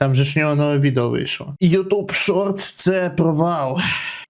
Там же ж нього нове відео вийшло. YouTube Shorts це провал.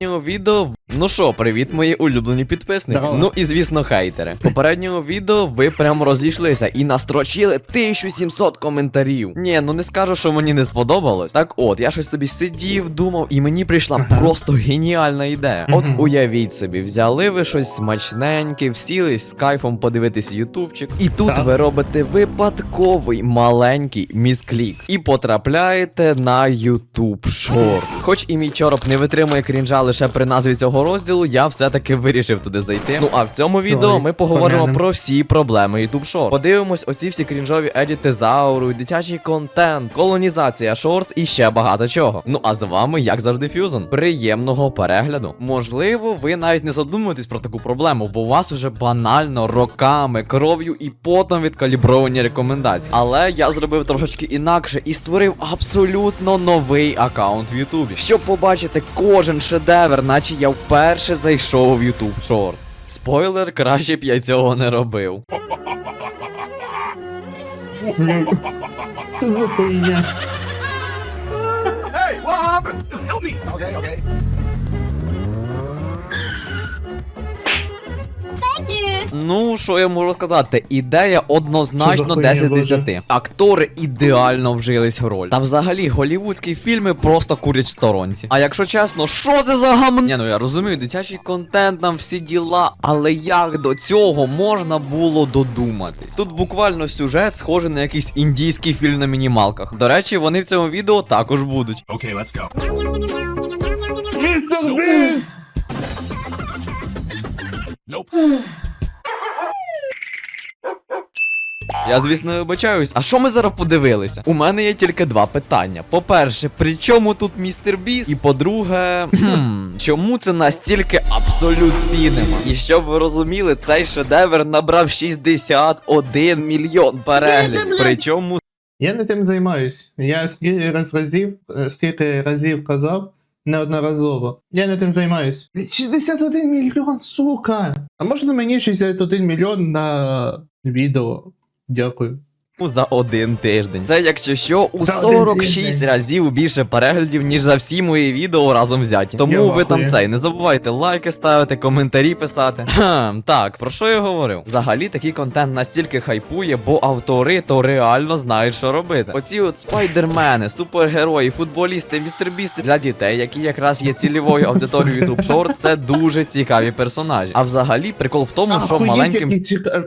Попереднього відео. Ну що, привіт, мої улюблені підписники. Здорово. Ну і звісно, хейтери. Попереднього відео ви прямо розійшлися і настрочили 1700 коментарів. Ні, ну не скажу, що мені не сподобалось. Так от, я щось собі сидів, думав, і мені прийшла просто геніальна ідея. От уявіть собі, взяли ви щось смачненьке, всілись з кайфом подивитись ютубчик. І тут Так. ви робите випадковий маленький місклік і потрапляєте на YouTube Short. Хоч і мій чороб не витримує крінжа лише при назві цього розділу, я все-таки вирішив туди зайти. Ну а в цьому відео ми поговоримо поглянем. про всі проблеми YouTube Short. Подивимось оці всі крінжові едіти зауру, дитячий контент, колонізація шорс і ще багато чого. Ну а з вами, як завжди, Фюзон. Приємного перегляду. Можливо, ви навіть не задумуєтесь про таку проблему, бо у вас уже банально роками, кров'ю і потом відкалібровані рекомендації. Але я зробив трошечки інакше і створив абсолютно новий аккаунт в Ютубі, щоб побачити кожен шедевр, наче я вперше зайшов в Ютуб Шорт. Спойлер, краще б я цього не робив. Хуйня. Okay, okay. Ну, що я можу сказати? Ідея однозначно за хуйня, 10 10. Актори ідеально вжились в роль. Та взагалі голівудські фільми просто курять в сторонці. А якщо чесно, що це за гамн? Ні, ну я розумію, дитячий контент нам всі діла, але як до цього можна було додуматись? Тут буквально сюжет схожий на якийсь індійський фільм на мінімалках. До речі, вони в цьому відео також будуть. Okay, let's go. Я, звісно, вибачаюсь. А що ми зараз подивилися? У мене є тільки два питання. По-перше, при чому тут містер Біс? І по-друге, чому це настільки абсолют сінема? І щоб ви розуміли, цей шедевр набрав 61 мільйон переглядів. Причому Я не тим займаюсь. Я скільки раз разів, е, скільки разів казав, неодноразово. Я не тим займаюсь. 61 мільйон, сука! А можна мені 61 мільйон на відео? Дякую. за один тиждень. Це якщо що, у За один 46 разів більше переглядів, ніж за всі мої відео разом взяті. Тому Я ви там цей, не забувайте лайки ставити, коментарі писати. Хм, так, про що я говорив? Взагалі такий контент настільки хайпує, бо автори то реально знають, що робити. Оці от спайдермени, супергерої, футболісти, містербісти для дітей, які якраз є цільовою аудиторією YouTube Short, це дуже цікаві персонажі. А взагалі, прикол в тому, що маленьким.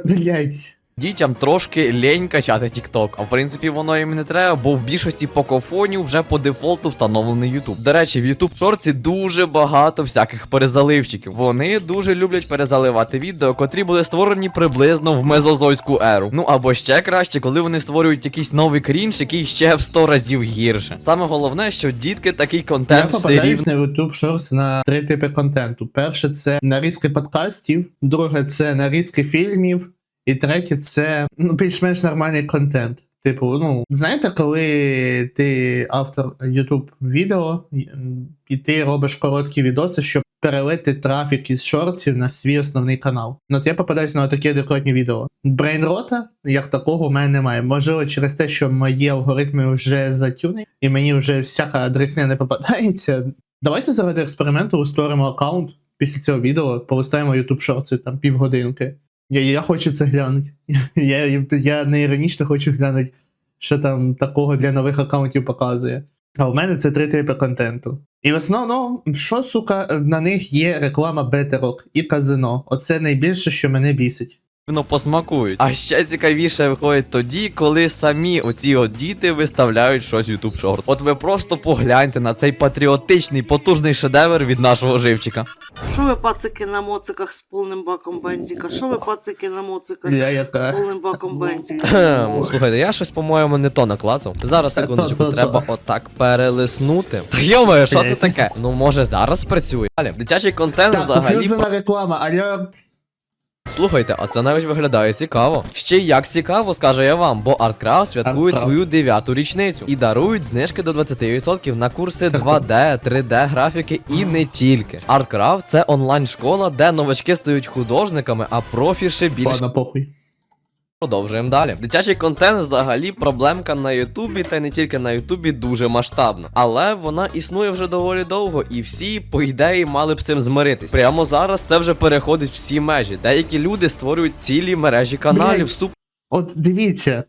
Блядь. Дітям трошки лень качати TikTok, а в принципі воно їм не треба, бо в більшості покофонів вже по дефолту встановлений YouTube. До речі, в YouTube шорці дуже багато всяких перезаливчиків. Вони дуже люблять перезаливати відео, котрі були створені приблизно в мезозойську еру. Ну або ще краще, коли вони створюють якийсь новий крінж, який ще в 100 разів гірше. Саме головне, що дітки такий Я контент все попадаюсь рівно. на YouTube Shorts на три типи контенту. Перше це нарізки подкастів, друге це нарізки фільмів, і третє це ну, більш-менш нормальний контент. Типу, ну, знаєте, коли ти автор YouTube відео, і ти робиш короткі відоси, щоб перелити трафік із шортів на свій основний канал. Ну, от я попадаюсь на такі адекватні відео. Брейнрота, як такого, у мене немає. Можливо, через те, що мої алгоритми вже затюнені, і мені вже всяка адресня не попадається. Давайте заради експерименту створимо аккаунт після цього відео, полистаємо YouTube шорти там півгодинки. Я, я хочу це глянути. Я, я, не іронічно хочу глянути, що там такого для нових аккаунтів показує. А в мене це три типи контенту. І в основному, що, сука, на них є реклама бетерок і казино. Оце найбільше, що мене бісить. Воно посмакують. А ще цікавіше виходить тоді, коли самі оці от діти виставляють щось в YouTube Short. От ви просто погляньте на цей патріотичний потужний шедевр від нашого живчика. Що ви пацики на моциках з повним баком бензика? Що ви пацики на моциках Я з повним баком бензика? Кхем, Слухайте, я щось, по-моєму, не то наклацав. Зараз секундочку, то, то, то. треба отак перелиснути. Та йомаю, що це таке? Ну може зараз спрацює. Далі, дитячий контент Так, взагалі. пофюзена реклама, але Слухайте, а це навіть виглядає цікаво. Ще як цікаво, скажу я вам, бо ArtCraft святкують свою дев'яту річницю і дарують знижки до 20% на курси Це 2D, 3D графіки і не тільки. ArtCraft – це онлайн-школа, де новачки стають художниками, а профіше більше ладно, похуй. Продовжуємо далі. Дитячий контент взагалі проблемка на Ютубі, та й не тільки на Ютубі, дуже масштабна. Але вона існує вже доволі довго, і всі, по ідеї, мали б з цим змиритись. Прямо зараз це вже переходить всі межі. Деякі люди створюють цілі мережі каналів. Суп. От дивіться,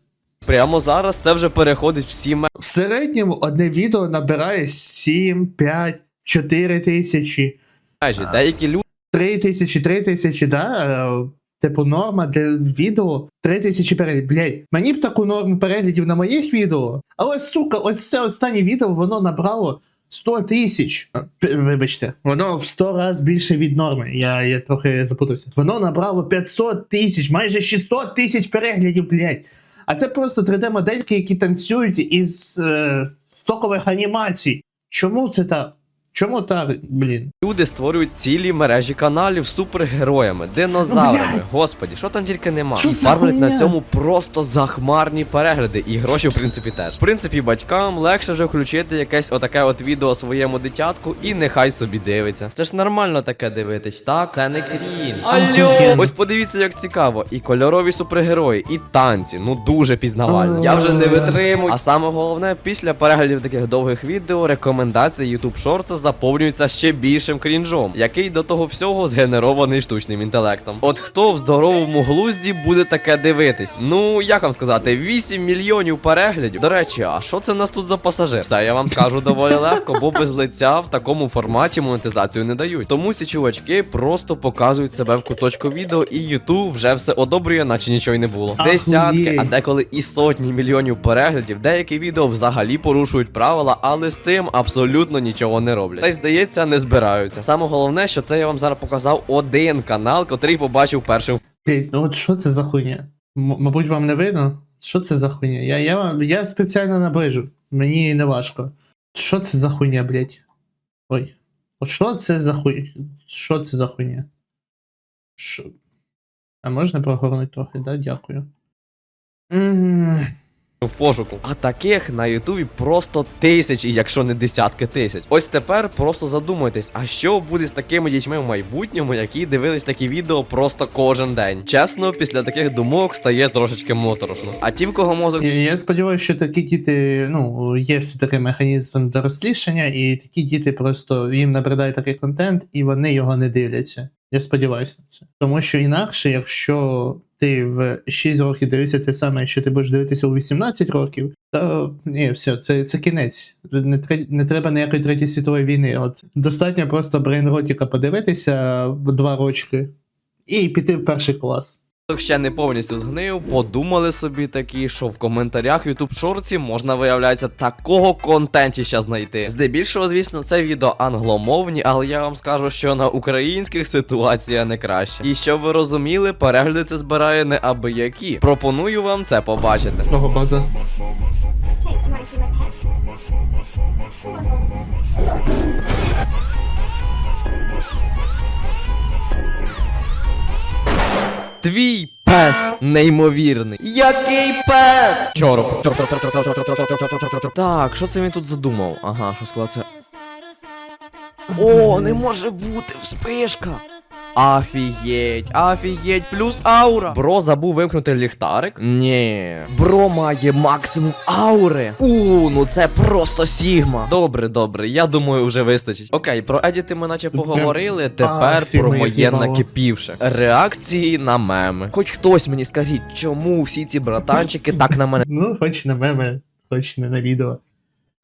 Прямо зараз це вже переходить всі межі. в середньому одне відео набирає 7, 5, 4 тисячі, Межі. Деякі люди. 3 тисячі, 3 тисячі, да? Типу норма для відео 3 тисячі переглядів. Блять, мені б таку норму переглядів на моїх відео. Але сука, ось це останнє відео воно набрало 100 тисяч. Вибачте, воно в 100 разів більше від норми. Я, я трохи запутався. Воно набрало 500 тисяч, майже 600 тисяч переглядів, блять. А це просто 3D-модельки, які танцюють із е, стокових анімацій. Чому це так? Чому так, блін? Люди створюють цілі мережі каналів з супергероями, динозаврами. блядь. Господі, що там тільки нема. Що і за фармлять на цьому просто захмарні перегляди, і гроші, в принципі, теж. В принципі, батькам легше вже включити якесь отаке от відео своєму дитятку, і нехай собі дивиться. Це ж нормально таке дивитись, так? Це не крін. Алло! Охуєнно. Ось подивіться, як цікаво. І кольорові супергерої, і танці. Ну дуже пізнавально. Я вже не витримую. А саме головне, після переглядів таких довгих відео, рекомендації YouTube Shorts заповнюються ще більшим крінжом, який до того всього згенерований штучним інтелектом. От хто в здоровому глузді буде таке дивитись? Ну, як вам сказати, 8 мільйонів переглядів. До речі, а що це в нас тут за пасажир? Все я вам скажу доволі легко, бо без лиця в такому форматі монетизацію не дають. Тому ці чувачки просто показують себе в куточку відео, і YouTube вже все одобрює, наче нічого й не було. Десятки, а деколи і сотні мільйонів переглядів. Деякі відео взагалі порушують правила, але з цим абсолютно нічого не роблять. Та й здається, не збираються. Саме головне, що це я вам зараз показав один канал, котрий побачив першим Блять, ну от що це за хуйня? М- мабуть, вам не видно? Що це за хуйня? Я, я, вам- я спеціально наближу. Мені не важко. Що це за хуйня, блять? Ой. От що це за хуйня? Що це за хуйня? Що? А можна прогорнути трохи, да? Дякую. М, в пошуку. А таких на Ютубі просто тисячі, якщо не десятки тисяч. Ось тепер просто задумайтесь, а що буде з такими дітьми в майбутньому, які дивились такі відео просто кожен день. Чесно, після таких думок стає трошечки моторошно. А ті, в кого мозок Я, сподіваюся, що такі діти, ну, є все таки механізм дорослішання, і такі діти просто їм набридає такий контент, і вони його не дивляться. Я сподіваюся на це. Тому що інакше, якщо ти в 6 років дивишся те саме, що ти будеш дивитися у 18 років, то ні, все, це, це кінець. Не, не треба ніякої третьої світової війни. От достатньо просто брейнротіка подивитися в два рочки і піти в перший клас. Ще не повністю згнив, подумали собі такі, що в коментарях YouTube шорці можна виявляється такого контентіща знайти. Здебільшого, звісно, це відео англомовні, але я вам скажу, що на українських ситуація не краща. І щоб ви розуміли, перегляди це збирає не аби які. Пропоную вам це побачити. Ого, база. Твій пес неймовірний. Який пес? Чорок. Так, що це він тут задумав? Ага, що сказав це. О, не може бути, вспишка. Афієть, афієть, плюс аура. Бро забув вимкнути ліхтарик? Ні. Бро має максимум аури. У, ну це просто сігма. Добре, добре, я думаю, вже вистачить. Окей, про едіти ми наче поговорили. Тепер всі про ми моє їбало. накипівше. Реакції на меми. Хоч хтось мені скажіть, чому всі ці братанчики так на мене Ну, хоч на меми, хоч не на відео.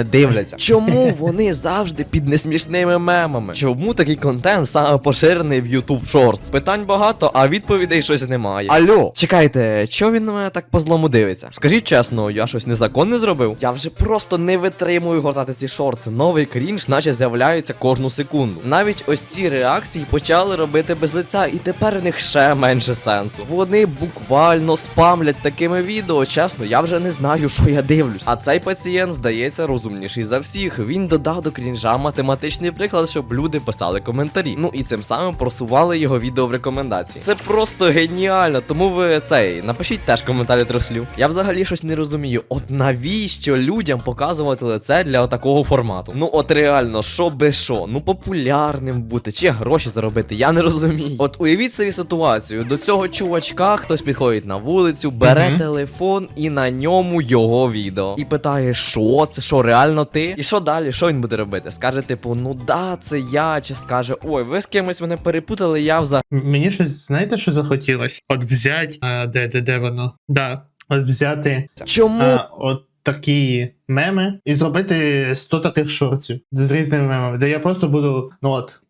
Дивляться. Чому вони завжди під несмішними мемами? Чому такий контент саме поширений в YouTube Shorts? Питань багато, а відповідей щось немає. Алло, чекайте, чого він на мене так по злому дивиться? Скажіть чесно, я щось незаконне зробив? Я вже просто не витримую гортати ці шорти. Новий крінж, наче з'являється кожну секунду. Навіть ось ці реакції почали робити без лиця, і тепер в них ще менше сенсу. Вони буквально спамлять такими відео. Чесно, я вже не знаю, що я дивлюсь. А цей пацієнт, здається, розуміє розумніший за всіх. Він додав до крінжа математичний приклад, щоб люди писали коментарі. Ну і цим самим просували його відео в рекомендації. Це просто геніально. Тому ви цей напишіть теж коментарі трьох слів. Я взагалі щось не розумію. От навіщо людям показувати лице для такого формату? Ну от реально, що би що? Ну популярним бути чи гроші заробити, я не розумію. От уявіть собі ситуацію. До цього чувачка хтось підходить на вулицю, бере Мгм. телефон і на ньому його відео. І питає, що це, що реально ти? І що далі? Що він буде робити? Скаже, типу, ну да, це я, чи скаже, ой, ви з кимось мене перепутали, я взагалі. Мені щось, знаєте, що захотілось? От взяти, а, де, де, де воно? Да. От взяти Чому? а, от такі меми і зробити 100 таких шорців з різними мемами, де я просто буду, ну от.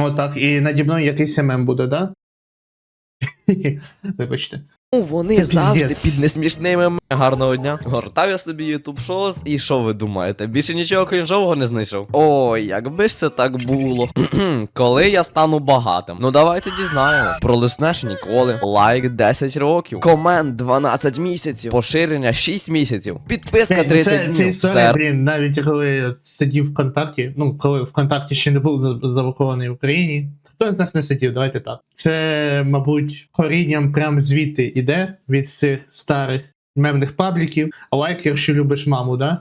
Отак, і наді мною якийсь мем буде, да? Вибачте. Ну, вони Це завжди піздець. під несмішними гарного дня. Гортав я собі YouTube шоус, і що ви думаєте? Більше нічого крінжового не знайшов. Ой, якби ж це так було. Коли я стану багатим? Ну давайте дізнаємось. Пролиснеш ніколи. Лайк 10 років. Комент 12 місяців. Поширення 6 місяців. Підписка 30 це, днів. це історія, блін, навіть коли я сидів в ВКонтакті, ну, коли ВКонтакті ще не був за- заблокований в Україні, хто з нас не сидів, давайте так. Це, мабуть, корінням прям звідти іде від цих старих мемних пабліків, лайк, якщо любиш маму, да?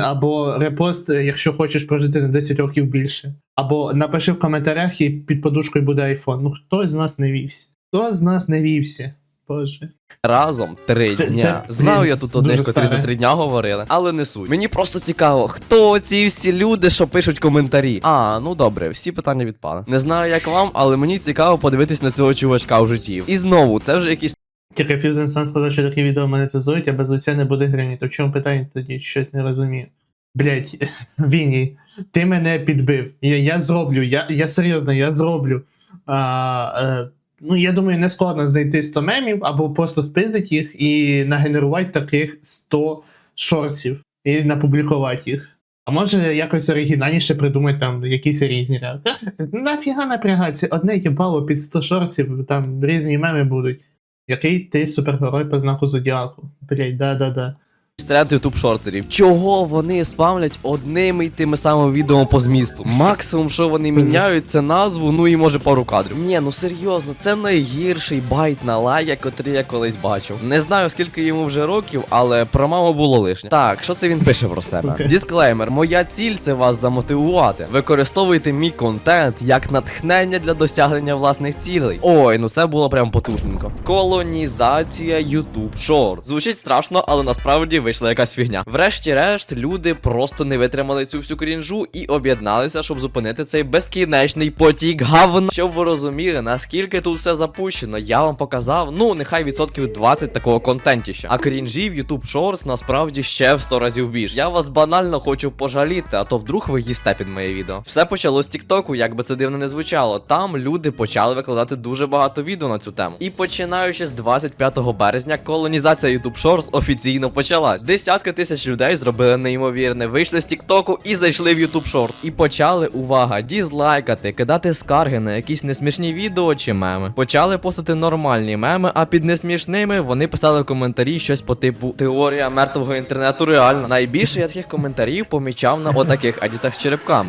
Або репост, якщо хочеш прожити на 10 років більше. Або напиши в коментарях і під подушкою буде айфон. Ну хто з нас не вівся? Хто з нас не вівся? Боже. Разом три Це- дня. це, Знаю блін, я тут одних, котрі за три дня говорили, але не суть. Мені просто цікаво, хто ці всі люди, що пишуть коментарі. А, ну добре, всі питання відпали. Не знаю, як вам, але мені цікаво подивитись на цього чувачка в житті. І знову, це вже якісь Тільки Фюзен сам сказав, що такі відео монетизують, а без лиця не буде гривні. То в чому питання тоді щось не розумію. Блять, Віні, ти мене підбив. Я, я зроблю, я, я серйозно, я зроблю. А, е, ну, я думаю, не складно знайти 100 мемів або просто спиздити їх і нагенерувати таких 100 шорців і напублікувати їх. А може якось оригінальніше придумати там якісь різні реакції. Нафіга напрягатися, одне їбало під 100 шорців, там різні меми будуть. Який ти супергерой по знаку Зодіаку? Блять, да-да-да. Тренд ютуб шортерів. Чого вони спамлять одними й тими самими відео по змісту? Максимум, що вони міняють, це назву, ну і може пару кадрів. Ні, ну серйозно, це найгірший байт на лайк, котрий я колись бачив. Не знаю скільки йому вже років, але про маму було лишнє. Так, що це він пише про себе? Дисклеймер: моя ціль це вас замотивувати. Використовуйте мій контент як натхнення для досягнення власних цілей. Ой, ну це було прям потужненько. Колонізація YouTube Short. Звучить страшно, але насправді вийшла якась фігня. Врешті-решт, люди просто не витримали цю всю крінжу і об'єдналися, щоб зупинити цей безкінечний потік говна. Щоб ви розуміли, наскільки тут все запущено, я вам показав, ну нехай відсотків 20 такого контентіща. А крінжів YouTube Shorts насправді ще в 100 разів більш. Я вас банально хочу пожаліти, а то вдруг ви їсте під моє відео. Все почалось з Тіктоку, як би це дивно не звучало. Там люди почали викладати дуже багато відео на цю тему. І починаючи з 25 березня, колонізація YouTube Shorts офіційно почалась. Десятки тисяч людей зробили неймовірне, вийшли з Тіктоку і зайшли в YouTube Shorts. І почали, увага, дізлайкати, кидати скарги на якісь несмішні відео чи меми. Почали постати нормальні меми, а під несмішними вони писали в коментарі щось по типу Теорія мертвого інтернету реальна. Найбільше я таких коментарів помічав на отаких адітах з черепками.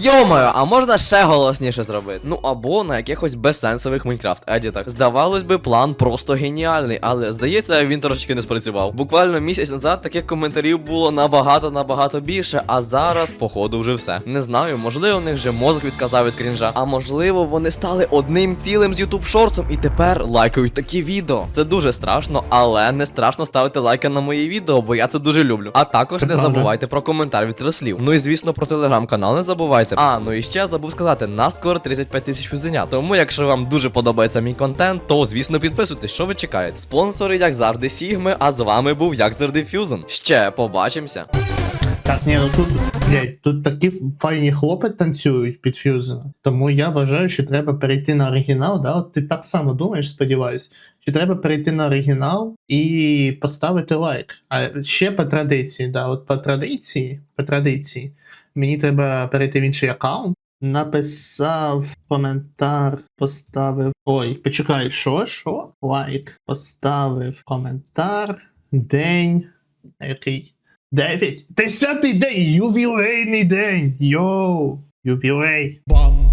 Йомаю, а можна ще голосніше зробити? Ну або на якихось безсенсових Майнкрафт едітах. Здавалось би, план просто геніальний, але здається, він трошечки не спрацював. Буквально місяць назад таких коментарів було набагато набагато більше, а зараз, походу, вже все. Не знаю, можливо, в них вже мозок відказав від крінжа. А можливо, вони стали одним цілим з YouTube шортом і тепер лайкають такі відео. Це дуже страшно, але не страшно ставити лайки на мої відео, бо я це дуже люблю. А також не забувайте про коментар від трослів. Ну і звісно про телеграм-канал не забувайте. А, ну і ще забув сказати, нас скоро 35 тисяч фюзенят. Тому, якщо вам дуже подобається мій контент, то звісно підписуйтесь, що ви чекаєте. Спонсори, як завжди, Сігми, а з вами був як завжди Фюзен. Ще побачимося. Так, ні, ну тут, блядь, тут такі файні хлопи танцюють під фюзена. Тому я вважаю, що треба перейти на оригінал. Да? От ти так само думаєш, сподіваюсь, що треба перейти на оригінал і поставити лайк. А ще по традиції, да, от по традиції, по традиції, мені треба перейти в інший аккаунт. Написав коментар, поставив. Ой, почекай, що? Що? Лайк. Поставив коментар. День. Який? Дев'ять? Десятий день! Ювілейний день! Йоу! Ювілей! Бам!